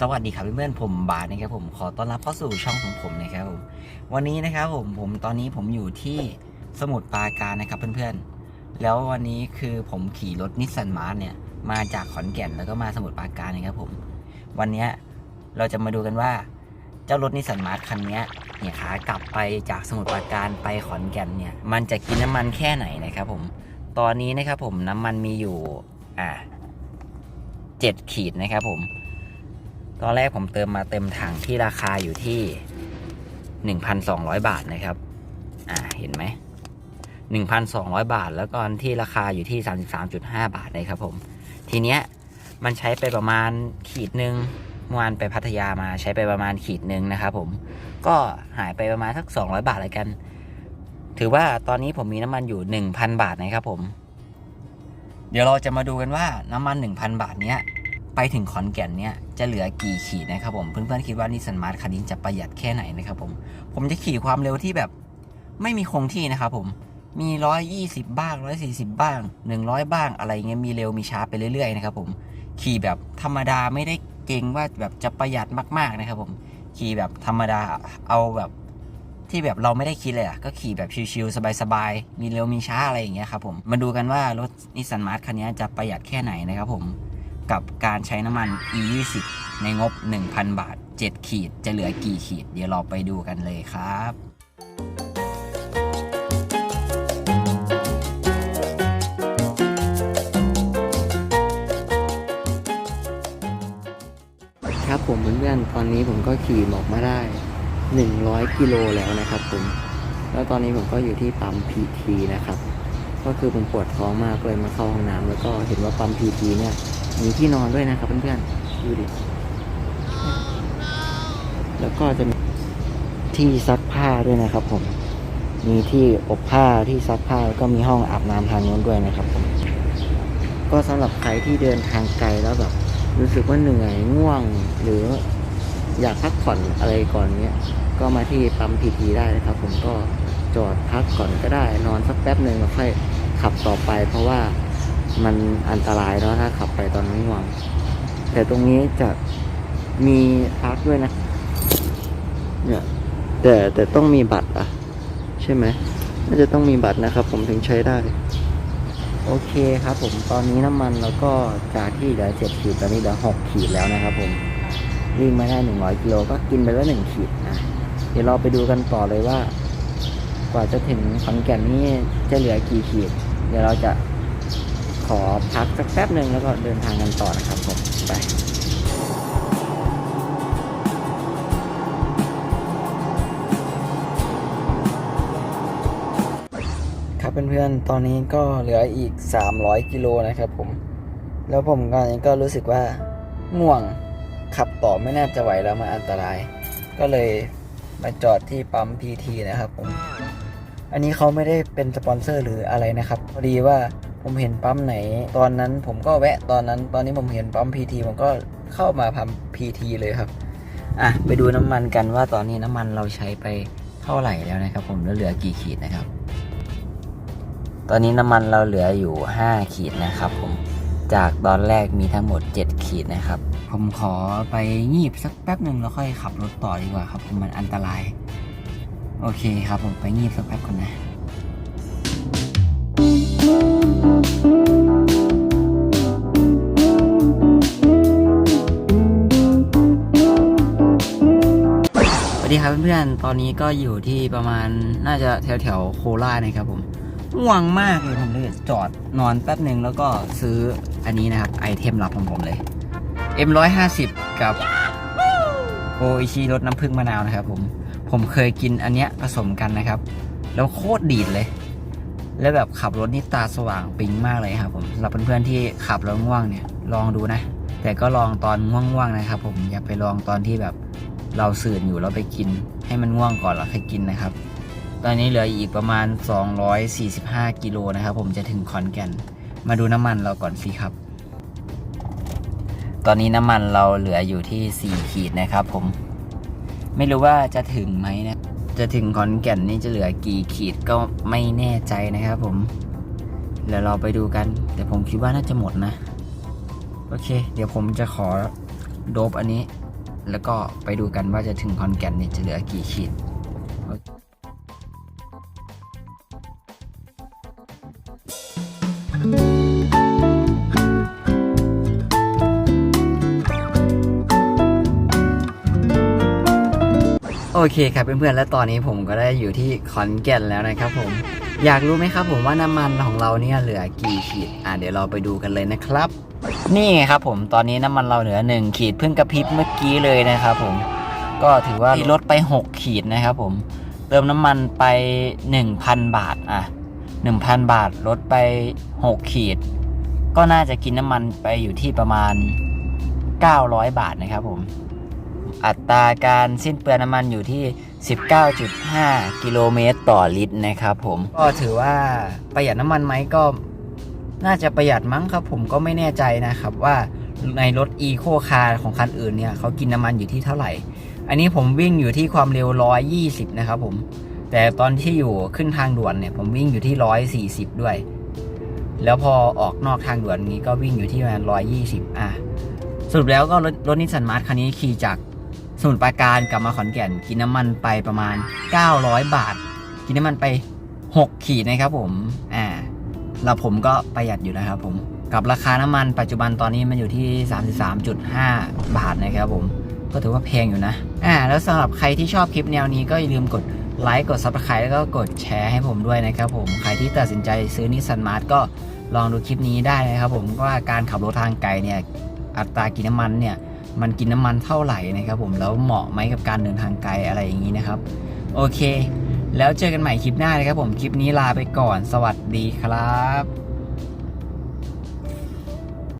สวัสดีครับเพื่อนๆผมบาสนะครับผมขอต้อนรับเข้าสู่ช่องของผมนะครับผมวันนี้นะครับผมผมตอนนี้ผมอยู่ที่สมุทรปราการนะครับเพื่อนๆ แล้ววันนี้คือผมขี่รถนิสสันมาร์ทเนี่ยมาจากขอนแก่นแล้วก็มาสมุทรปราการนะครับผมวันนี้เราจะมาดูกันว่า เจ้ารถนิสสันมาร์ทคันนี้เนี่ยขากลับไปจากสมุทรปราการไปขอนแก่นเนี่ยมันจะกินน้ำมันแค่ไหนนะครับผมตอนนี้นะครับผมน้ำมันมีอยู่อ่าเจ็ดขีดนะครับผม ตอนแรกผมเติมมาเต็มถังที่ราคาอยู่ที่ 1,200 บาทนะครับ อ่า เห็นไหม 1,200 บาท แล้วก็ที่ราคาอยู่ที่ 33.5 บาทนะครับผม ทีเนี้ยมันใช้ไปประมาณขีดหนึ่งเมื่อวานไปพัทยามาใช้ไปประมาณขีดหนึ่งนะครับผม ก็หายไปประมาณสัก 200 บาทอะไรกัน ถือว่าตอนนี้ผมมีน้ำมันอยู่ 1,000 บาทนะครับผม เดี๋ยวเราจะมาดูกันว่าน้ำมัน 1,000 บาทเนี้ยไปถึงขอนแก่นเนี่ย จะเหลือกี่ขีดนะครับผมเพื่อนๆคิดว่านิสสันมาร์ทคันนี้จะประหยัดแค่ไหนนะครับผมผมจะขี่ความเร็วที่แบบไม่มีคงที่นะครับผมมีร้อยยี่สิบบ้างร้อยสี่สิบบ้างหนึ่งร้อยบ้างอะไรเงี้ยมีเร็วมีช้าไปเรื่อยๆนะครับผมขี่แบบธรรมดาไม่ได้เก่งว่าแบบจะประหยัดมากๆนะครับผมขี่แบบธรรมดาเอาแบบที่แบบเราไม่ได้คิดเลยอะก็ขี่แบบชิวๆสบายๆมีเร็วมีช้าอะไรอย่างเงี้ยครับผมมาดูกันว่ารถนิสสันมาร์ทคันนี้จะประหยัดแค่ไหนนะครับผม กับการใช้น้ำมัน E20 ในงบ 1,000 บาท 7 ขีด จะเหลือกี่ขีด เดี๋ยวเราไปดูกันเลยครับครับผมเพื่อนๆตอนนี้ผมก็ขี่หมอกมาได้ 100 กิโลแล้วนะครับผม แล้วตอนนี้ผมก็อยู่ที่ปั๊ม PT นะครับ ก็คือผมปวดท้องมากเลยมาเข้าห้องน้ำแล้วก็เห็นว่าปั๊ม PT เนี่ย มีที่นอนด้วยนะครับเพื่อนๆดูดิแล้วก็จะมีที่ซักผ้าด้วยนะครับผม มีที่อบผ้าที่ซักผ้าแล้วก็มีห้องอาบน้ำทางโน้นด้วยนะครับผม ก็สำหรับใครที่เดินทางไกลแล้วแบบ รู้สึกว่าเหนื่อยง่วง หรืออยากพักผ่อนอะไรก่อนเนี้ยก็มาที่ปั๊มพีทีได้นะครับ ผมก็จอดพักก่อนก็ได้ นอนสักแป๊บหนึ่งแล้วค่อยขับต่อไป เพราะว่า มันอันตรายเนาะถ้าขับไปตอนง่วงแต่ตรงนี้จะมีพักด้วยนะ เนี่ย แต่แต่ต้องมีบัตรอะใช่ไหมน่าจะต้องมีบัตรนะครับ ผมถึงใช้ได้ โอเคครับผมตอนนี้น้ำมันเราก็จากที่เหลือเจ็ดขีดตอนนี้เหลือหกขีดแล้วนะครับผมวิ่งมาได้หนึ่งร้อยกิโลก็กินไปแล้วหนึ่งขีดนะเดี๋ยวเราไปดูกันต่อเลยว่า กว่าจะถึงขอนแก่นนี่จะเหลือกี่ขีด เดี๋ยวเราจะ ขอพักสักแป๊บหนึ่งแล้วก็เดินทางกันต่อนะครับผมไปครับเพื่อนๆ ตอนนี้ก็เหลืออีก 300 กิโลนะครับผม แล้วผมก็นี้ก็รู้สึกว่าง่วงขับต่อไม่น่าจะไหวแล้วมันอันตราย ก็เลยมาจอดที่ปั๊ม PT นะครับผม อันนี้เขาไม่ได้เป็นสปอนเซอร์หรืออะไรนะครับ พอดีว่า ผมเห็นปั๊มไหน ตอนนั้นผมก็แวะตอนนั้น ตอนนี้ผมเห็นปั๊ม PT ผมก็เข้ามาพัม PT เลยครับ อะไปดูน้ำมันกันว่าตอนนี้น้ำมันเราใช้ไปเท่าไหร่แล้วนะครับ ผมแล้วเหลือกี่ขีดนะครับ ตอนนี้น้ำมันเราเหลืออยู่ 5 ขีดนะครับ ผมจากตอนแรกมีทั้งหมด 7 ขีดนะครับ ผมขอไปงีบสักแป๊บหนึ่งแล้วค่อยขับรถต่อดีกว่าครับผมมันอันตราย โอเคครับ ผมไปงีบสักแป๊บก่อนนะ เพื่อนๆ ตอนนี้ก็อยู่ที่ประมาณน่าจะแถวแถวๆโคราชนะครับผมง่วงมากเลยผมเลยจอดนอนแป๊บหนึ่งแล้วก็ซื้ออันนี้นะครับ ไอเทมลับของผมเลย M150 กับโออิชิรสน้ำผึ้งมะนาวนะครับผมผมเคยกินอันเนี้ยผสมกันนะครับ แล้วโคตรดีดเลย แล้วแบบขับรถนี่ตาสว่างปิ๊งมากเลยครับผมสำหรับเพื่อนๆที่ขับแล้วง่วงเนี่ยลองดูนะ แต่ก็ลองตอนง่วงๆนะครับ ผมอย่าไปลองตอนที่แบบ เราสื่นอยู่แล้วไปกิน ให้มันง่วงก่อนแล้วค่อยกินนะครับ ตอนนี้เหลืออีกประมาณ 245 กิโลนะครับ ผมจะถึงขอนแก่น มาดูน้ำมันเราก่อนสิครับ ตอนนี้น้ำมันเราเหลืออยู่ที่ 4 ขีดนะครับ ผม ไม่รู้ว่าจะถึงไหมนะ จะถึงขอนแก่นนี่จะเหลือกี่ขีดก็ไม่แน่ใจนะครับ ผมเดี๋ยวเราไปดูกัน แต่ผมคิดว่าน่าจะหมดนะ โอเค เดี๋ยวผมจะขอโดบอันนี้ แล้วก็ไปดูกันว่าจะถึงคอนแก่นเนี่ยจะเหลือกี่ขีด เคครับเพื่อนๆ และตอนนี้ผมก็ได้อยู่ที่ขอนแก่นแล้วนะครับผม อยากรู้ไหมครับผมว่าน้ำมันของเราเนี่ยเหลือกี่ขีด อะเดี๋ยวเราไปดูกันเลยนะครับ นี่ไงครับผมตอนนี้น้ำมันเราเหลือ 1 ขีดเพิ่งกระพริบเมื่อกี้เลยนะครับผม ก็ถือว่าลดไป 6 ขีดนะครับผม เติมน้ำมันไป 1,000 บาทอะ1,000 บาทลดไป 6 ขีด ก็น่าจะกินน้ำมันไปอยู่ที่ประมาณ 900 บาทนะครับผม อัตราการสิ้นเปลืองน้ำมันอยู่ที่ 19.5 กิโลเมตรต่อลิตรนะครับผม ก็ถือว่าประหยัดน้ำมันไหมก็ น่าจะประหยัดมั้งครับ ผมก็ไม่แน่ใจนะครับว่าในรถ e โคคาร์ของคันอื่นเนี่ยเขากินน้ำมันอยู่ที่เท่าไหร่ อันนี้ผมวิ่งอยู่ที่ความเร็ว 120 นะครับผม แต่ตอนที่อยู่ขึ้นทางด่วนเนี่ย ผมวิ่งอยู่ที่ 140 ด้วย แล้วพอออกนอกทางด่วนนี้ก็วิ่งอยู่ที่ประมาณ120 อะสรุปแล้วก็รถรถนิสสันมาร์ทคันนี้ขี่จาก สมุทรปราการกลับมาขอนแก่น กินน้ำมันไปประมาณ 900 บาท กินน้ำมันไป 6 ขีดนะครับผมอ่าแล้วผมก็ประหยัดอยู่นะครับผมกับราคาน้ำมันปัจจุบันตอนนี้มันอยู่ที่ 33.5 บาทนะครับผมก็ถือว่าแพงอยู่นะอ่าแล้วสำหรับใครที่ชอบคลิปแนวนี้ก็อย่าลืมกดไลค์กด Subscribe แล้วก็กดแชร์ให้ผมด้วยนะครับผมใครที่ตัดสินใจซื้อนิสสันมาร์ทก็ลองดูคลิปนี้ได้นะครับผมว่าการขับรถทางไกลเนี่ยอัตรากินน้ำมันเนี่ย มันกินน้ำมันเท่าไหร่นะครับผมแล้วเหมาะไหมกับการเดินทางไกลอะไรอย่างนี้นะครับ โอเค แล้วเจอกันใหม่คลิปหน้านะครับผมคลิปนี้ลาไปก่อน สวัสดีครับ